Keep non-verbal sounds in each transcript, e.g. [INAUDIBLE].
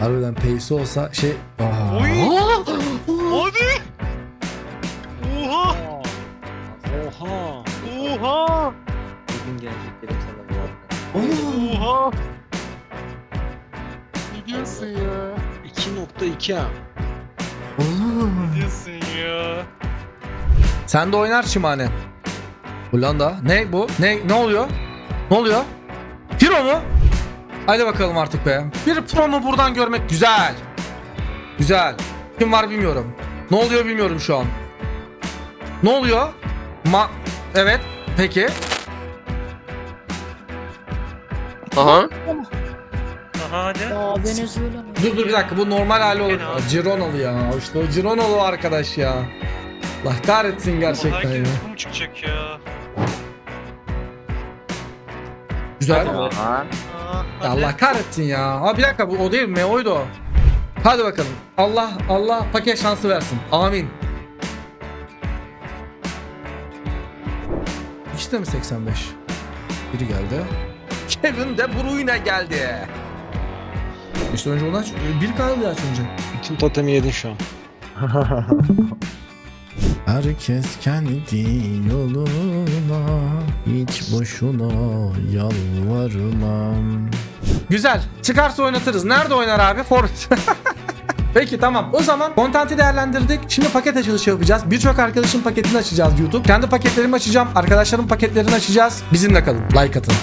Harbiden pace olsa şey... Aa. Oy! Hadi! Oha! Oha. Oha! Bugün gelecek dedim sana bu arada. Oha! Ne diyorsun ya? 2.2 ha. Ne diyorsun ya? Sen de oynar Şimane. Hollanda. Ne bu? Ne ne oluyor? Ne oluyor? Hero mu? Hadi bakalım artık be. Bir promo buradan görmek güzel. Güzel. Kim var bilmiyorum. Ne oluyor bilmiyorum şu an. Ne oluyor? Ma Evet. Peki. Aha. Aha hadi. Ya Venezuela ne? Dur dur bir dakika bu normal hali olur. Fena. Gironalı ya. İşte o Gironalı arkadaş ya. Allah kahretsin gerçekten ya. Herkes bu mu çıkacak ya? Güzel. Aa, Ya. Allah kahretsin ya. Ha bir dakika bu o değil mi? Oydu o. Hadi bakalım. Allah Allah paket şansı versin. Amin. İşte mi 85? Biri geldi. Kevin De Bruyne geldi. İşte önce onu aç. Bir kaldı ya önce. Bütün totemi yedin şu an. [LAUGHS] Herkes kendi yoluna Hiç boşuna yalvarmam Güzel. Çıkarsa oynatırız. Nerede oynar abi? Forvet. [LAUGHS] Peki tamam. O zaman kontenti değerlendirdik. Şimdi paket açılışı yapacağız. Birçok arkadaşın paketini açacağız YouTube. Kendi paketlerimi açacağım. Arkadaşlarım paketlerini açacağız. Bizimle kalın. Like atın.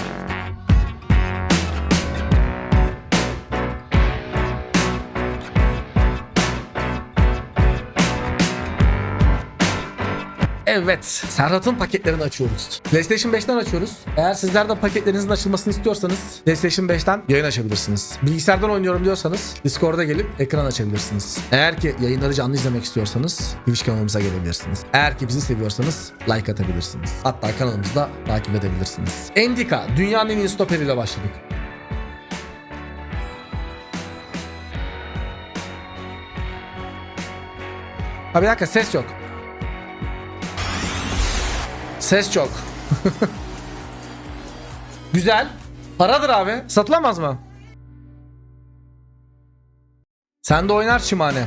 Evet, Serhat'ın paketlerini açıyoruz. PlayStation 5'ten açıyoruz. Eğer sizler de paketlerinizin açılmasını istiyorsanız PlayStation 5'ten yayın açabilirsiniz. Bilgisayardan oynuyorum diyorsanız Discord'a gelip ekran açabilirsiniz. Eğer ki yayınları canlı izlemek istiyorsanız Twitch kanalımıza gelebilirsiniz. Eğer ki bizi seviyorsanız like atabilirsiniz. Hatta kanalımızda takip edebilirsiniz. Endika, dünyanın en iyi stoperiyle başladık. Ha bir dakika ses yok. Ses çok. Güzel. Paradır abi. Satılamaz mı? Sen de oynar Şimane.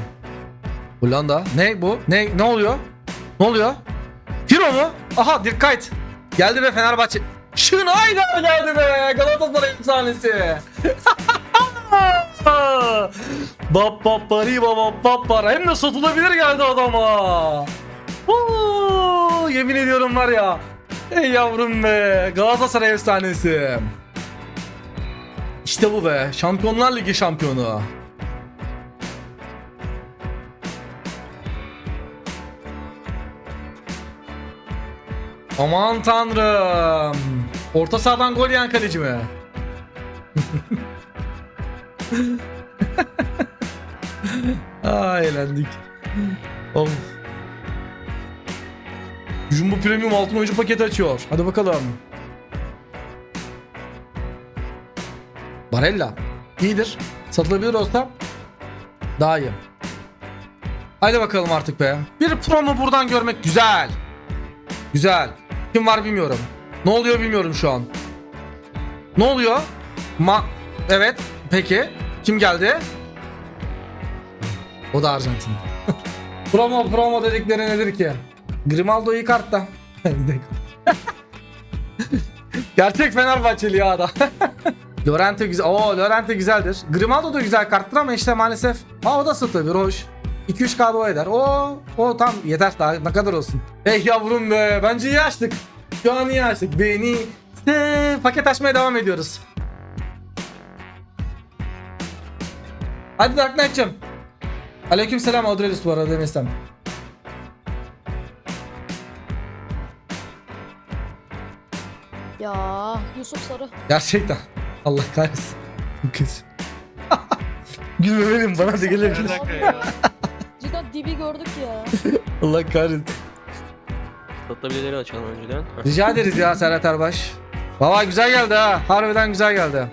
Hollanda. Ne bu? Ne ne oluyor? Ne oluyor? Hero mu? Aha dikkat. Geldi be Fenerbahçe. Schneider geldi be. Galatasaray efsanesi. [LAUGHS] Bap bap bari bap bap bap Hem de satılabilir geldi adama. Yemin ediyorum var ya. Ey yavrum be. Galatasaray efsanesi. İşte bu be. Şampiyonlar Ligi şampiyonu. Aman tanrım. Orta sahadan gol yiyen kaleci mi? [LAUGHS] Aa eğlendik. Of. Jumbo Premium altın oyuncu paketi açıyor. Hadi bakalım. Barella. İyidir. Satılabilir olsa daha iyi. Hadi bakalım artık be. Bir promo buradan görmek güzel. Güzel. Kim var bilmiyorum. Ne oluyor bilmiyorum şu an. Ne oluyor? Ma Evet. Peki. Kim geldi? O da Arjantin. [LAUGHS] promo promo dedikleri nedir ki? Grimaldo iyi kartta. [LAUGHS] Gerçek Fenerbahçeli ya da. [LAUGHS] Lorente güzel. Oo Lorente güzeldir. Grimaldo da güzel karttır ama işte maalesef. Ha o da satılır hoş. 2-3 k o eder. O o tam yeter daha ne kadar olsun. Ey yavrum be bence iyi açtık. Şu an iyi açtık. Beni de paket açmaya devam ediyoruz. Hadi Dark Knight'cım. Aleyküm selam Audrelis bu arada demesem. Yusuf Sarı. Gerçekten. Allah kahretsin. Kız. [LAUGHS] Gülmemeliyim bana da gelebilir. ya? [LAUGHS] Cidden dibi gördük ya. [LAUGHS] Allah kahretsin. Satılabilirleri açalım önceden. Heh. Rica ederiz ya Serhat Erbaş. Valla güzel geldi ha. Harbiden güzel geldi.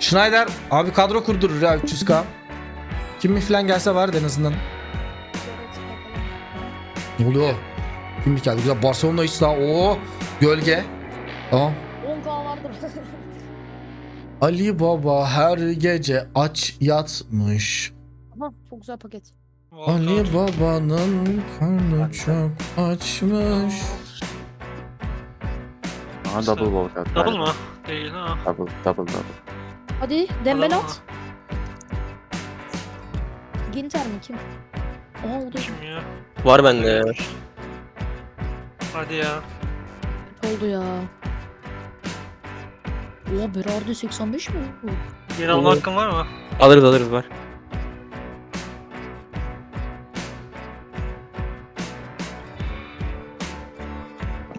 Schneider abi kadro kurdurur ya 300k. Kim mi falan gelse vardı en azından. Ne oluyor? Kim mi geldi? Güzel. Barcelona hiç daha. Oo. Gölge. Tamam. 10k vardır. Ali Baba her gece aç yatmış. Aha çok güzel paket. Ali Baba'nın karnı çok açmış. Aha double walkout. Double mı? Değil ha. Double double double. Hadi Dembele Adam at. Ginter mi kim? Aha o da Kim ya? Var bende. Hadi ya. kötü oldu ya. Oha Berardi 85 mi? Yeni alma Olur. hakkın var mı? Alırız alırız var.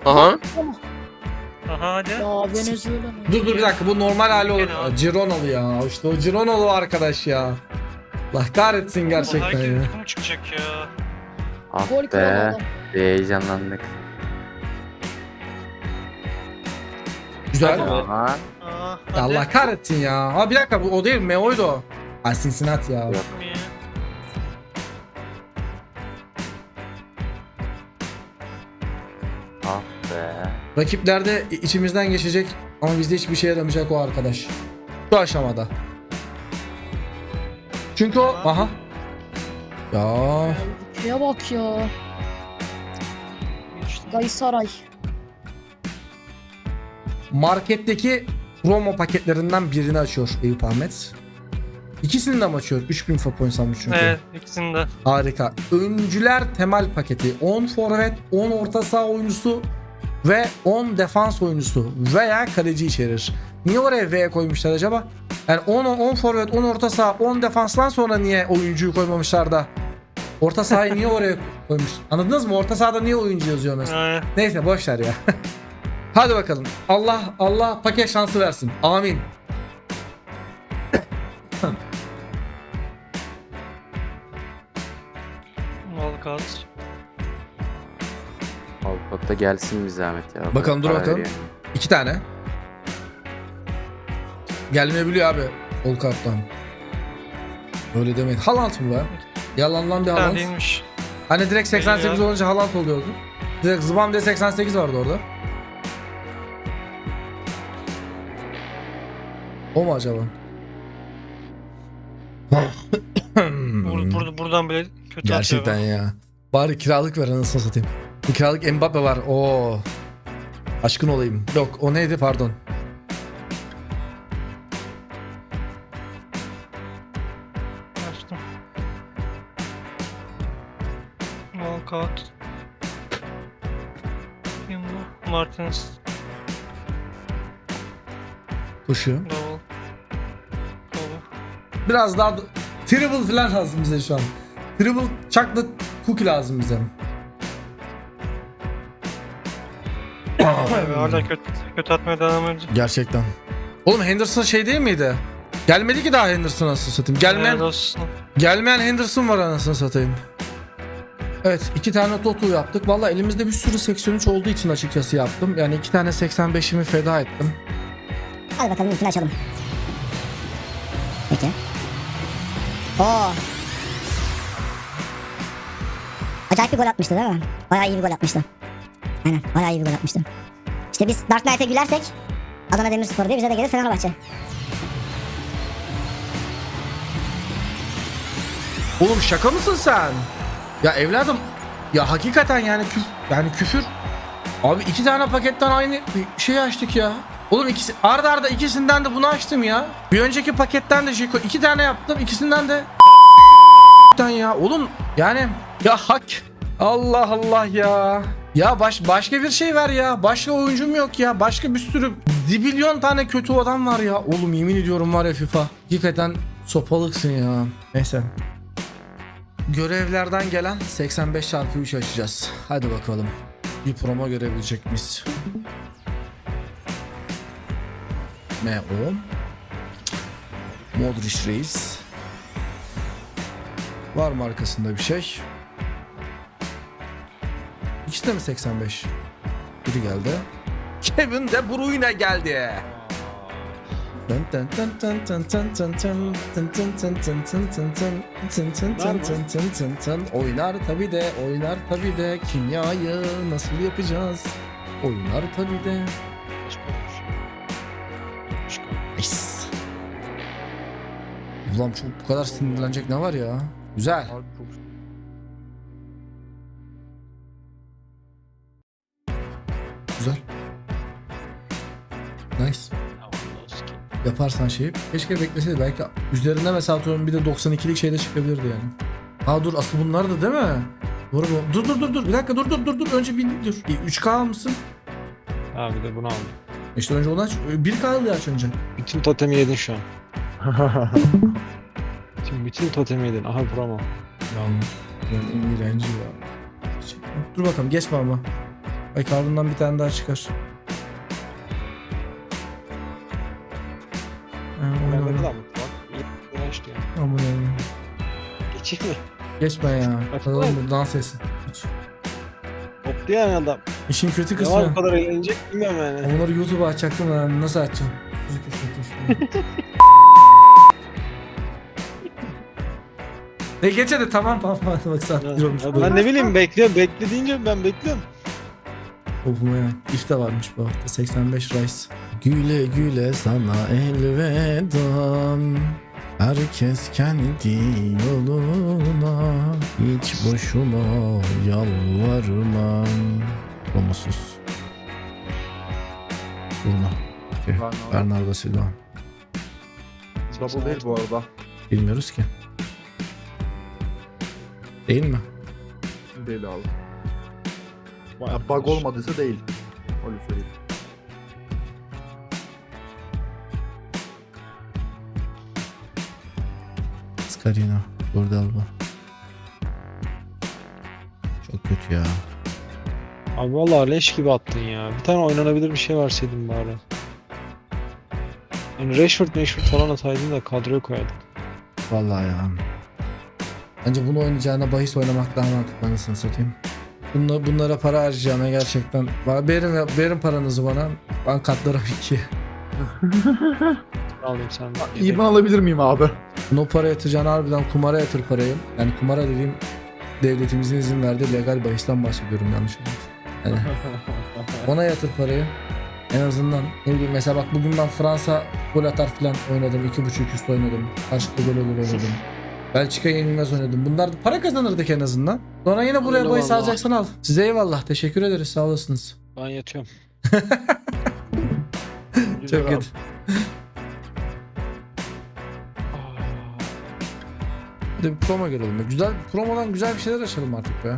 Aha. Aha hadi. Ya Venezuela mı? Dur dur bir dakika bu normal hali olur. Gene abi. Cironalı ya. İşte o Cironalı arkadaş ya. Allah kahretsin gerçekten Herkes ya. kim çıkacak ya? Ah Gol kralı be. adam. Bir heyecanlandık. Güzel. Aha. Aa, Ya hadi. Allah kahretsin ya. Ha bir dakika bu o değil Meo'ydu o. Ha Cincinnati ya. Yok. Ya? Ah be. Rakiplerde i- içimizden geçecek ama bizde hiçbir şeye yaramayacak o arkadaş. Şu aşamada. Çünkü o... Aha. Ya. Şeye bak ya. Gaysaray. Marketteki promo paketlerinden birini açıyor Eyüp Ahmet. İkisini de mi açıyor? 3000 fa points almış çünkü. Evet ikisini de. Harika. Öncüler temel paketi. 10 forvet, 10 orta saha oyuncusu ve 10 defans oyuncusu veya kaleci içerir. Niye oraya V koymuşlar acaba? Yani 10 10 forvet, 10 orta saha, 10 defanstan sonra niye oyuncuyu koymamışlar da? Orta sahayı niye oraya koymuş? Anladınız mı? Orta sahada niye oyuncu yazıyor mesela? Neyse boş ver ya. [LAUGHS] Hadi bakalım. Allah Allah paket şansı versin. Amin. Walkout. Avrupa'da gelsin bir zahmet ya. Bakalım, dur bakalım. veriyor. İki tane. Gelmeyebiliyor abi. Olkart'tan. Öyle demeyin. Haaland mı be? Yalanlan bir Bir değilmiş. Hani direkt 88 Değil ya. olunca Haaland oluyordu. Direkt zıbam diye 88 vardı orada. O mu acaba? Bur burada, buradan bile kötü Gerçekten atıyor. ya. Bari kiralık ver anasını satayım. Bir kiralık Mbappe var. Oo. Aşkın olayım. Yok o neydi pardon. Açtım. Walkout. Kim bu? Martins. Koşuyor. Biraz daha da- triple falan lazım bize şu an. Triple chocolate cookie lazım bize. Vay be, Hala kötü, kötü atmaya devam edecek. Gerçekten. Oğlum Henderson şey değil miydi? Gelmedi ki daha Henderson anasını satayım. Gelmeyen, Helal olsun. gelmeyen Henderson var anasını satayım. Evet iki tane Toto yaptık. Valla elimizde bir sürü 83 olduğu için açıkçası yaptım. Yani iki tane 85'imi feda ettim. Hadi bakalım ilkini açalım. Oo. Acayip bir gol atmıştı değil mi? Bayağı iyi bir gol atmıştı. Aynen bayağı iyi bir gol atmıştı. İşte biz Dark Knight'e gülersek Adana Demirspor diye bize de gelir Fenerbahçe. Oğlum şaka mısın sen? Ya evladım ya hakikaten yani küf, yani küfür. Abi iki tane paketten aynı şey açtık ya. Oğlum ikisi arda arda ikisinden de bunu açtım ya. Bir önceki paketten de koy- iki tane yaptım ikisinden de ya. Oğlum yani ya hak Allah Allah ya. Ya baş, başka bir şey ver ya. Başka oyuncum yok ya. Başka bir sürü zibilyon tane kötü adam var ya. Oğlum yemin ediyorum var ya FIFA. Hakikaten sopalıksın ya. Neyse. Görevlerden gelen 85 çarpı 3 açacağız. Hadi bakalım. Bir promo görebilecek miyiz? MO. Modric Reis. Var mı arkasında bir şey? İkisi de mi 85? Biri geldi. Kevin De Bruyne geldi. Oynar tabi de, oynar tabi de. Kimyayı nasıl yapacağız? Oynar tabi de. Ulan çok bu kadar sinirlenecek ne var ya? Güzel. Abi çok Güzel. Nice. Yaparsan şeyi. Keşke bekleseydi. Belki üzerinde mesela atıyorum bir de 92'lik şeyde çıkabilirdi yani. Ha dur asıl bunlar da değil mi? Doğru bu. Dur dur dur dur. Bir dakika dur dur dur dur. Önce bir dur. 3K almışsın. Ha bir de bunu aldım. İşte önce onu aç. 1K aldı aç önce. Bütün totemi yedin şu an. [LAUGHS] Bütün, totemi yedin. Aha promo. Yalnız. Yani iğrenci ya. Dur bakalım geçme ama. Belki ardından bir tane daha çıkar. Ha, oyna, Ben oyna. de bak. İyi uğraştı ya. Aman Allah'ım. Geçeyim mi? Geçme ya. Bak. mı? Dans etsin. Hoptu yani adam. İşin kötü Ne var bu kısmı. kadar eğlenecek bilmiyorum yani. Onları YouTube'a açacaktım ben. Nasıl açacağım? Çocuk [LAUGHS] Ne geç hadi tamam tamam tamam bak saat bir olmuş. Ya ben ne bileyim bekliyorum. Bekle deyince ben bekliyorum. Okuma ya. İfte varmış bu hafta 85 Rice. Güle güle sana elvedam. Herkes kendi yoluna Hiç boşuna yalvarmam okay. Bernardo. Bernardo Silva double değil bu arada. Bilmiyoruz ki Değil mi? Değil abi. Ya bug olmadıysa değil. Öyle söyleyeyim. Scarino Bordelba Çok kötü ya Abi vallahi leş gibi attın ya. Bir tane oynanabilir bir şey verseydin bari. Yani Rashford Rashford falan ataydın da kadroya koyardık. Vallahi ya. Bence bunu oynayacağına bahis oynamak daha mantıklı anasını satayım. Bunla, bunlara para harcayacağına gerçekten. Verin, verin paranızı bana. Ben katlarım iki. [LAUGHS] Alayım sen. ben alabilir miyim abi? No para yatıracağına harbiden kumara yatır parayı. Yani kumara dediğim devletimizin izin verdiği legal bahisten bahsediyorum yanlış olmasın. Yani [LAUGHS] ona yatır parayı. En azından ne bileyim mesela bak bugün ben Fransa gol atar falan oynadım. 2.5 üst oynadım. Karşılıklı gol olur oynadım. Belçika yenilmez oynadım. Bunlar da para kazanırdık en azından. Sonra yine buraya Öyle bahis vallahi. alacaksan al. Size eyvallah. Teşekkür ederiz. Sağ olasınız. Ben yatıyorum. [LAUGHS] Çok kötü. Bir de bir promo görelim. Güzel promodan güzel bir şeyler açalım artık be.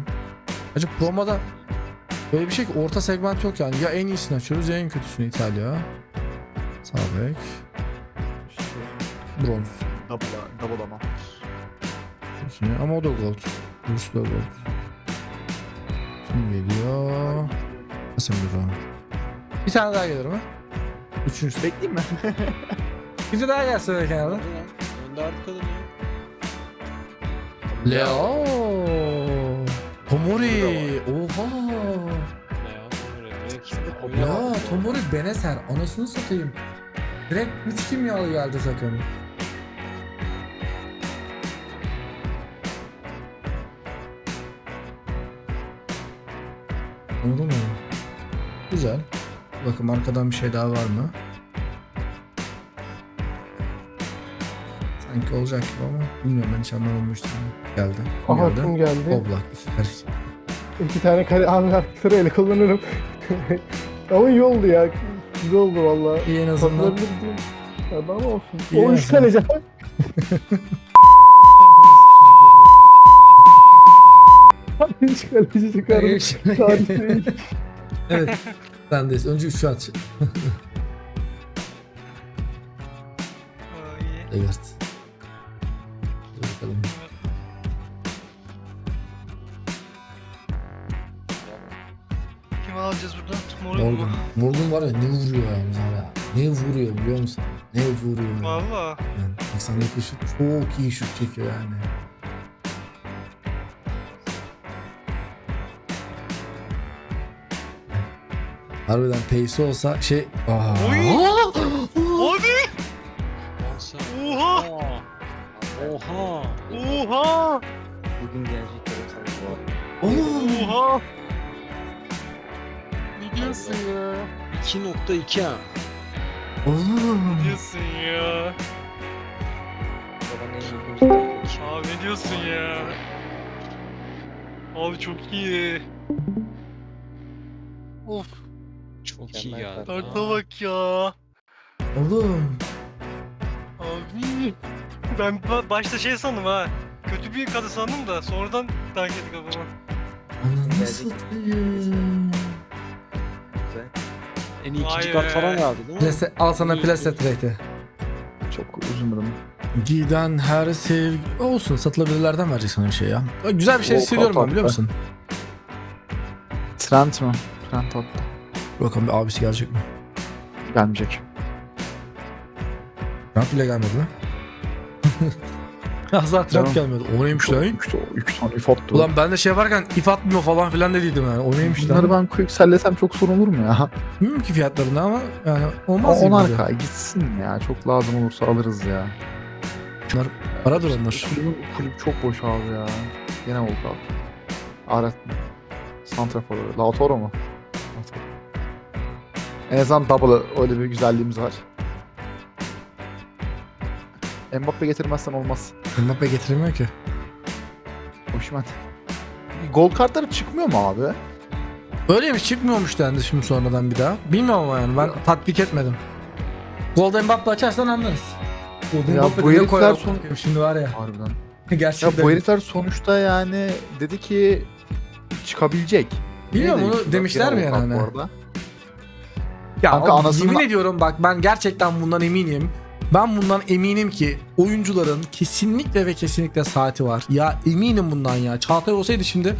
Acı promoda böyle bir şey ki orta segment yok yani. Ya en iyisini açıyoruz ya en kötüsünü İtalya. Sağ bek. Bronz. Double, double ama. Kötüsünü. Ama o da gold. Burası da gold. Kim geliyor? Casemiro. Bir tane daha gelir mi? Üçüncüsü. Bekleyeyim mi? [LAUGHS] Bir de daha gelse be kenarda. Önde artık kadın ya. Leo. Tomori. Oha. Ne ya? Tomori Beneser. Anasını satayım. Direkt 3 kimyalı geldi takım. Anladın mı? Güzel. Bakın arkadan bir şey daha var mı? Sanki olacak gibi ama bilmiyorum ben hiç anlamamıştım. Geldi. Kim Aha geldi? kim geldi? Oblak. İki tane kare abi artık sırayla kullanırım. [LAUGHS] Ama iyi oldu ya. Güzel oldu valla. İyi en azından. Ya daha ne olsun. İyi o en üç kaleci. [LAUGHS] üç kaleci çıkardım. Tarih [LAUGHS] değil. evet. Sendeyiz. Önce 3 aç. Aa, iyi. Evet. Dur bakalım. Kimi alacağız buradan? Morgan Morgan. mu? Morgan var ya ne vuruyor ya mesela. Ne vuruyor biliyor musun? Ne vuruyor. Valla. Yani 89 şut çok iyi şut çekiyor yani. Harbiden pace olsa şey... Aa. Sen- Oha! Oha. Oha. Oha! Bugün gelecek dedim sana bu arada. Oo. Oha! Ne diyorsun ya? 2.2 ha. Ne diyorsun ya? Abi ne diyorsun ya? Abi çok iyi. Of. Çok iyi geldi. Dart'a bak ya. Oğlum. Abi. Ben ba- başta şey sandım ha. Kötü bir kadı sandım da sonradan dank etti kafama. Ananı satayım. En iyi ikinci Vay kart be. falan geldi değil mi? Plase, al sana plaset rate'i. Çok üzülürüm. Giden her sevgi... Olsun satılabilirlerden verecek sana bir şey ya. Güzel bir şey O hissediyorum ben biliyor musun? Trent mi? Trent attı. Bakalım bir abisi gelecek mi? Gelmeyecek. Trump bile gelmedi mi? Hazar [LAUGHS] Trump gelmedi. O neymiş lan? 3 tane if attı. Ulan ben de şey yaparken if atmıyor falan filan dediydim yani. O neymiş Bunları lan? ben yükselesem çok sorun olur mu ya? Bilmiyorum ki fiyatlarını ama yani olmaz gibi. 10 geliyor. arka gitsin ya. Çok lazım olursa alırız ya. Para duranlar. Kulübün, kulüp çok boş abi ya. Gene oldu abi. Aret mi? Santrafor. Lautaro mu? En azından double öyle bir güzelliğimiz var. Mbappe getirmezsen olmaz. Mbappe getiremiyor ki. Hoşuma. Gol kartları çıkmıyor mu abi? Öyleymiş çıkmıyormuş dendi şimdi sonradan bir daha. Bilmiyorum ama yani ben tatbik etmedim. Golden Mbappe açarsan anlarız. Golden Ya Mbappe bu herifler koyar son- şimdi var ya. Harbiden. [LAUGHS] Gerçekten. Ya bu herifler sonuçta yani dedi ki çıkabilecek. Bilmiyorum onu demişler mi yani? Hani? Bu arada. Ya Kanka anasını- yemin ediyorum bak ben gerçekten bundan eminim. Ben bundan eminim ki oyuncuların kesinlikle ve kesinlikle saati var. Ya eminim bundan ya. Çağatay olsaydı şimdi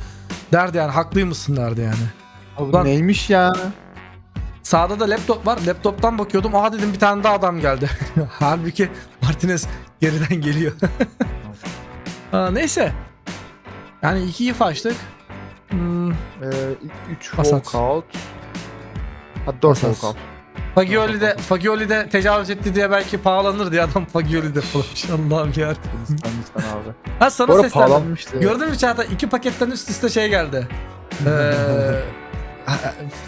derdi yani haklıymışsın derdi yani. Abi Lan- neymiş ya? Sağda da laptop var. Laptoptan bakıyordum. Aa dedim bir tane daha adam geldi. [LAUGHS] Halbuki Martinez geriden geliyor. [LAUGHS] Aa, neyse. Yani iki if açtık. Hmm, Ee, 3 Basat. walkout. Ha 4 Basat. walkout. Fagioli de, Fagioli de tecavüz etti diye belki pahalanır diye adam Fagioli de falan. [LAUGHS] Allah'ım ya. Lütfen abi. Ha sana arada seslendim. Gördün mü Çağatay? İki paketten üst üste şey geldi. [LAUGHS] Ee,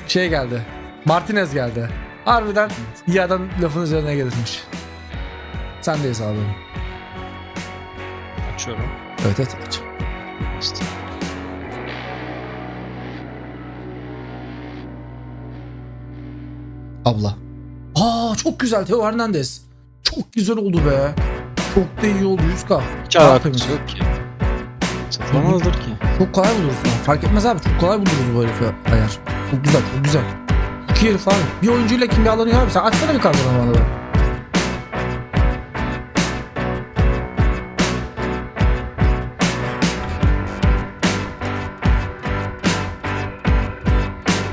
şey geldi. Martinez geldi. Harbiden iyi adam lafın üzerine gelirmiş. Sendeyiz abi. Açıyorum. Evet evet. aç. İşte. Abla. Aa çok güzel Teo Hernandez. Çok güzel oldu be. Çok da iyi oldu 100k. Hiç alakası yok ki. Satılamazdır ki. Çok kolay buluruz. Fark etmez abi. Çok kolay buluruz bu herifi ayar. Çok güzel çok güzel. İki herif abi. Bir oyuncuyla kimyalanıyor abi. Sen açsana bir kazanamalı be.